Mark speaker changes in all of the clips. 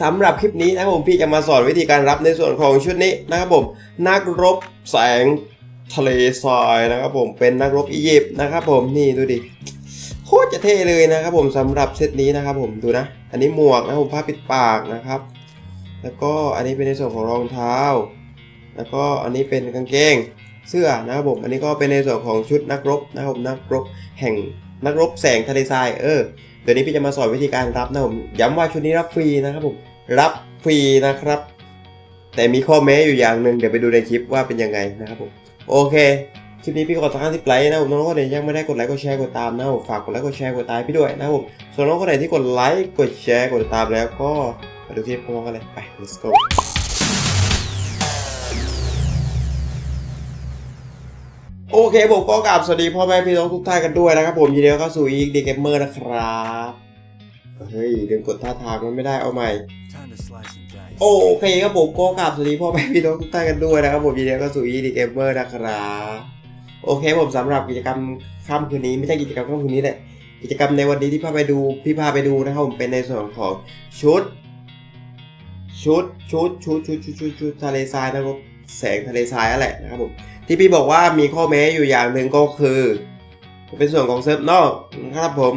Speaker 1: สำหรับคลิปนี้นะครับผมพี่จะมาสอนวิธีการรับในส่วนของชุดนี้นะครับผมนักรบแสงทะเลทรายนะครับผมเป็นนักรบอียิปต์นะครับผมนี่ดูดิโคตรจะเท่เลยนะครับผมสำหรับเซตนี้นะครับผมดูนะ อันนี้หมวกนะครับผมผ้าปิดปากนะครับ แล้วก็อันนี้เป็นในส่วนของรองเท้า แล้วก็อันนี้เป็นกางเกงเสื้อนะครับผมอันนี้ก็เป็นในส่วนของชุดนักรบนะครับผมนักรบแห่ง นักรบแสงทะเลทรายเออเดี๋ยวนี้พี่จะมาสอนวิธีการรับนะผมย้ำว่าชุดนี้รับฟรีนะครับผมรับฟรีนะครับ แต่มีข้อแม้อยู่อย่างหนึ่งเดี๋ยวไปดูในคลิปว่าเป็นยังไงนะครับผมโอเคคลิปนี้พี่ขอสักห้าสิบไลค์นะผมน้องๆคนไหนยังไม่ได้กดไลค์กดแชร์กดตามนะผมฝากกดไลค์กดแชร์กดตามพี่ด้วยนะผมส่วนน้องคนไหนที่กดไลค์กดแชร์กดตามแล้วก็มาดูคลิปพร้อมกันเลยไป let's go โอเคผมก็กราบสวัสดีพ่อแม่พี่น้องทุกท่านกันด้วยนะครับผมยินดีต้อเข้าสู่อีกดีเกมเมอร์นะครับ เฮ้ยลืมกดท่าทางมันไม่ได้เอาใหม่โอเคครับผมก็กราบสวัสดีพ่อแม่พี่น้องทุกท่านกันด้วยนะครับผมยินดีต้อเข้าสู่อีกดีเกมเมอร์นะครับโอเคผมสำหรับกิจกรรมค่ำคืนนี้ไม่ใช่กิจกรรมค่ำคืนนี้แหละกิจกรรมในวันนี้ที่พาไปดูพี่พาไปดูนะครับผมเป็นในส่วนของชุด ชุดชุดชุดชุดชุดชุดชุดทะเลทรายนะครับ แสงทะเลทรายนั่นแหละนะครับผมที่พี่บอกว่ามีข้อแม้อยู่อย่างหนึ่งก็คือเป็นส่วนของเซิร์ฟนอกนะครับผม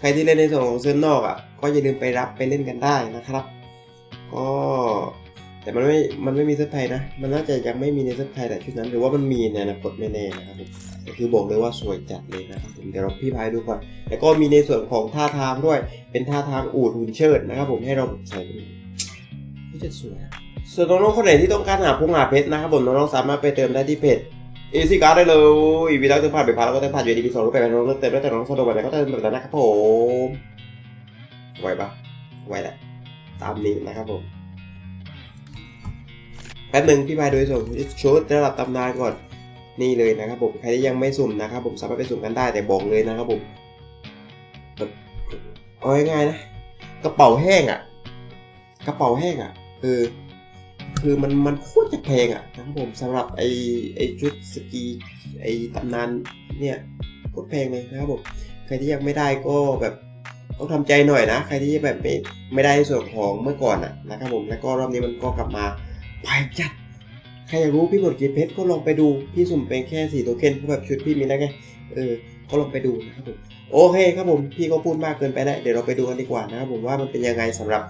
Speaker 1: ใครที่เล่นในส่วนของเซิร์ฟนอกอะก็อย่าลืมไปรับไปเล่นกันได้นะครับ ก็แต่มันไม่ มันไม่มีเซิร์ฟไทยนะ มันน่าจะยังไม่มีในเซิร์ฟไทยแต่ชุดนั้น หรือว่ามันมีในอนาคตไม่แน่นะครับผมแต่คือบอกเลยว่าสวยจัดเลยนะครับผมเดี๋ยวเราพี่พายดูก่อน แล้วก็มีในส่วนของท่าทางด้วย เป็นท่าทางอูดหุ่นเชิดนะครับผมให้เราใส่ก็จะสวย ส่วนน้องๆคนไหนที่ต้องการหาพงหาเพชรนะครับผมน้องๆสามารถไปเติมได้ที่เพจอีซี่การ์ดได้เลยวีดักเติมผ่านไปพาแล้วก็เติมผ่านอยู่ดีพีสองรูปแบบน้องเติมได้แต่น้องสะดวกแบบไหนก็เติมแบบนั้นนะครับผมไหวปะไหวแหละตามนี้นะครับผมแป๊บหนึ่งพี่พายโดยส่งชุดระดับตำนานก่อนนี่เลยนะครับผมใครที่ยังไม่สุ่มนะครับผมสามารถไปสุ่มกันได้แต่บอกเลยนะครับผมแบบเอาง่ายๆนะ กระเป๋าแห้งอะ กระเป๋าแห้งอะคือ คือมันมันโคตรจะแพงอะนะครับผมสำหรับไอไอชุดสกีไอตำนานเนี่ยโคตรแพงเลยนะครับผมใครที่ยังไม่ได้ก็แบบต้องทำใจหน่อยนะ ใครที่แบบไม่ไม่ได้ส่วนของเมื่อก่อนอะนะครับผมแล้วก็รอบนี้มันก็กลับมาแพงจัดใครอยากรู้พี่หมดกี่เพชรก็ลองไปดูพี่สุ่มเป็นแค่สี่โทเค็นเพราะแบบชุดพี่มีแล้วไงเออก็ลองไปดูนะครับผมโอเคครับผมพี่ก็พูดมากเกินไปแล้วเดี๋ยวเราไปดูกันดีกว่านะครับผมว่ามันเป็นยังไงสำหรับ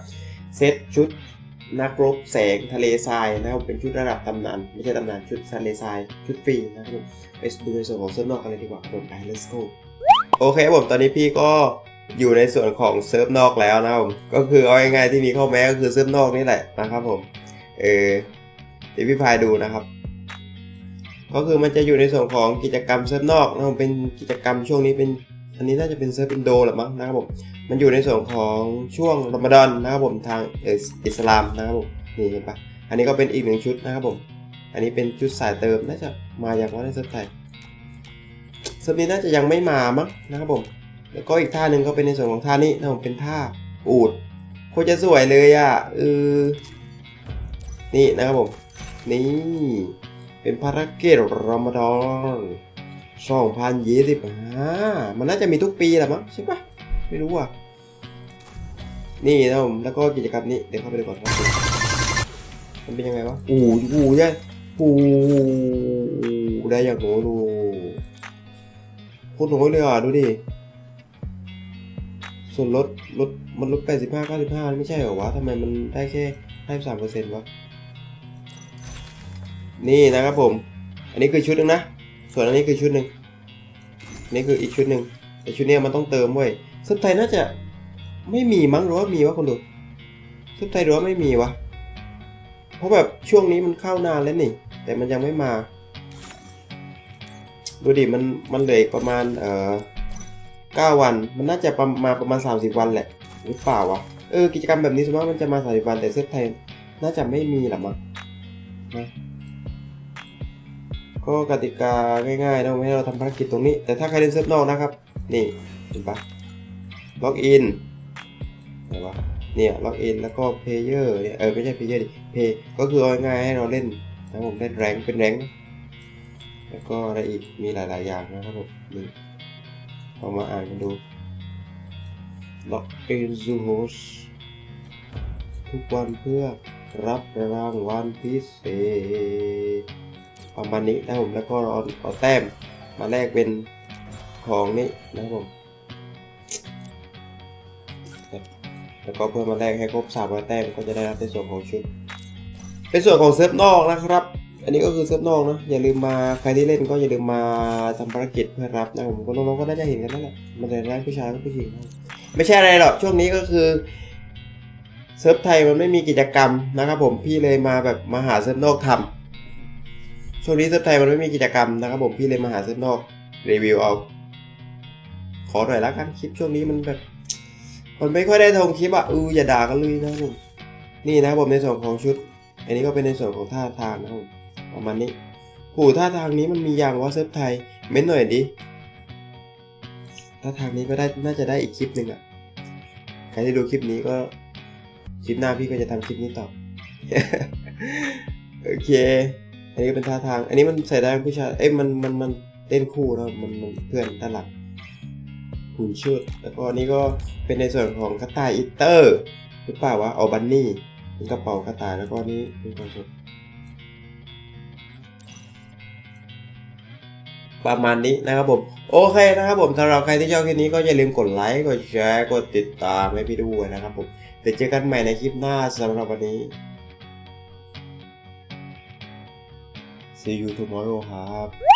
Speaker 1: เซตชุด นักรบแสงทะเลทรายนะครับเป็นชุดระดับตำนานไม่ใช่ตำนานชุดทะเลทรายชุดฟรีนะครับผมไปดูในส่วนของเซิร์ฟนอกกันเลยดีกว่าผมไป let's go โอเคผมตอนนี้พี่ก็อยู่ในส่วนของเซิร์ฟนอกแล้วนะครับก็คือเอาง่ายๆที่มีข้อแม้ก็คือเซิร์ฟนอกนี่แหละนะครับผมเออเดี๋ยวพี่พายดูนะครับ ก็คือมันจะอยู่ในส่วนของกิจกรรมเซิร์ฟนอกนะครับเป็นกิจกรรมช่วงนี้เป็น อันนี้น่าจะเป็นเซิร์ฟอินโดหรือมั้งนะครับผม มันอยู่ในส่วนของช่วงรอมฎอนนะครับผมทางอิสลามนะครับผม นี่เห็นปะอันนี้ก็เป็นอีกหนึ่งชุดนะครับผม อันนี้เป็นชุดสายเติมน่าจะมาอย่างว่าในเซิร์ฟไทยเซิร์ฟนี้น่าจะยังไม่มามั้งนะครับผม แล้วก็อีกท่าหนึ่งก็เป็นในส่วนของท่านี้นะผมเป็นท่าอูดโคตรจะสวยเลยอะเออนี่นะครับผม นี่ เป็นภารกิจรอมฎอน 2025 มันน่าจะมีทุกปีแหละมั้งใช่ปะไม่รู้อะ นี่นะผมแล้วก็กิจกรรมนี้ เดี๋ยวเข้าไปดูก่อนครับมันเป็นยังไงวะโอ้โหเนี่โอ้ได้อย่างโหดูโคตรโหยเลยอะ ดูดิ ส่วนลดลดมันลด 85 95 ไม่ใช่เหรอวะทำไมมันได้แค่ 53%วะ นี่นะครับผม อันนี้คือชุดนึงนะ ส่วนอันนี้คือชุดหนึ่งนี่คืออีกชุดหนึ่งแต่ชุดเนี้ยมันต้องเติมเว้ยซุปไทยน่าจะไม่มีมั้งหรือว่ามีวะคนดูซุปไทยหรือว่าไม่มีวะเพราะแบบช่วงนี้มันเข้านานแล้วนี่ แต่มันยังไม่มา ดูดิมันมันเหลืออีกประมาณเอ่อเก้าวัน มันน่าจะประมาณประมาณ 30 วันแหละหรือเปล่าวะเออกิจกรรมแบบนี้สมมติมันจะมา30วันแต่เซิร์ไทยน่าจะไม่มีหรอมั้งนะ ก็กติกาง่ายๆนะให้เราทำภารกิจตรงนี้ แต่ถ้าใครเล่นเซิร์ฟนอกนะครับ นี่เห็นปะล็อกอินไหนวะเนี่ยล็อกอินแล้วก็เพลเยอร์เนี่ยเออไม่ใช่เพลเยอร์ดิเพก็คือเอาง่ายๆให้เราเล่นนะผมเล่นแรงเป็นแรงแล้วก็อะไรอีกมีหลายๆอย่างนะครับผมนี่เอามาอ่านกันดูล็อกอินซูโฮสทุกวันเพื่อรับรางวัลพิเศษ ประมาณนี้นะผมแล้วก็เอาเอาแต้มมาแลกเป็นของนี้นะผมแล้วก็เพื่อมาแลกให้ครบ300แต้มก็จะได้รับในส่วนของชุดเป็นส่วนของเซิร์ฟนอกนะครับ อันนี้ก็คือเซิร์ฟนอกนะอย่าลืมมาใครที่เล่นก็อย่าลืมมาทำภารกิจเพื่อรับนะผมก็น้องๆก็น่าจะเห็นกันนั่นแหละมันจะได้ผู้ชายก็ผู้หญิงไม่ใช่อะไรหรอกช่วงนี้ก็คือเซิร์ฟไทยมันไม่มีกิจกรรมนะครับผมพี่เลยมาแบบมาหาเซิร์ฟนอกทำ ช่วงนี้เซิร์ฟไทยมันไม่มีกิจกรรมนะครับผมพี่เลยมาหาเซิร์ฟนอกรีวิวเอา ขอหน่อยละกันคลิปช่วงนี้มันแบบมันไม่ค่อยได้ทงคลิปอะเอออย่าด่ากันเลยนะผมนี่นะครับผมในส่วนของชุด อันนี้ก็เป็นในส่วนของท่าทางนะผมประมาณนี้หูท่าทางนี้มันมีอย่างว่าเซิร์ฟไทยเม้นหน่อยดิท่าทางนี้ก็ได้น่าจะได้อีกคลิปหนึ่งอะใครที่ดูคลิปนี้ก็คลิปหน้าพี่ก็จะทำคลิปนี้ต่อ โอเค อันนี้เป็นท่าทาง อันนี้มันใส่ได้ผู้ชาย เอ้ยมันมันมันเต้นคู่แล้วมันมันเพื่อนด้านหลังหุ่นชุด แล้วก็อันนี้ก็เป็นในส่วนของกระต่ายอิตเตอร์หรือเปล่าวะเอาบันนี่เป็นกระเป๋ากระต่ายแล้วก็นี่เป็นกระสุนประมาณนี้นะครับผม โอเคนะครับผมสำหรับใครที่ชอบคลิปนี้ก็อย่าลืมกดไลค์กดแชร์กดติดตามให้พี่ด้วยนะครับผมเดี๋ยวเจอกันใหม่ในคลิปหน้าสำหรับวันนี้ See you tomorrow ครับ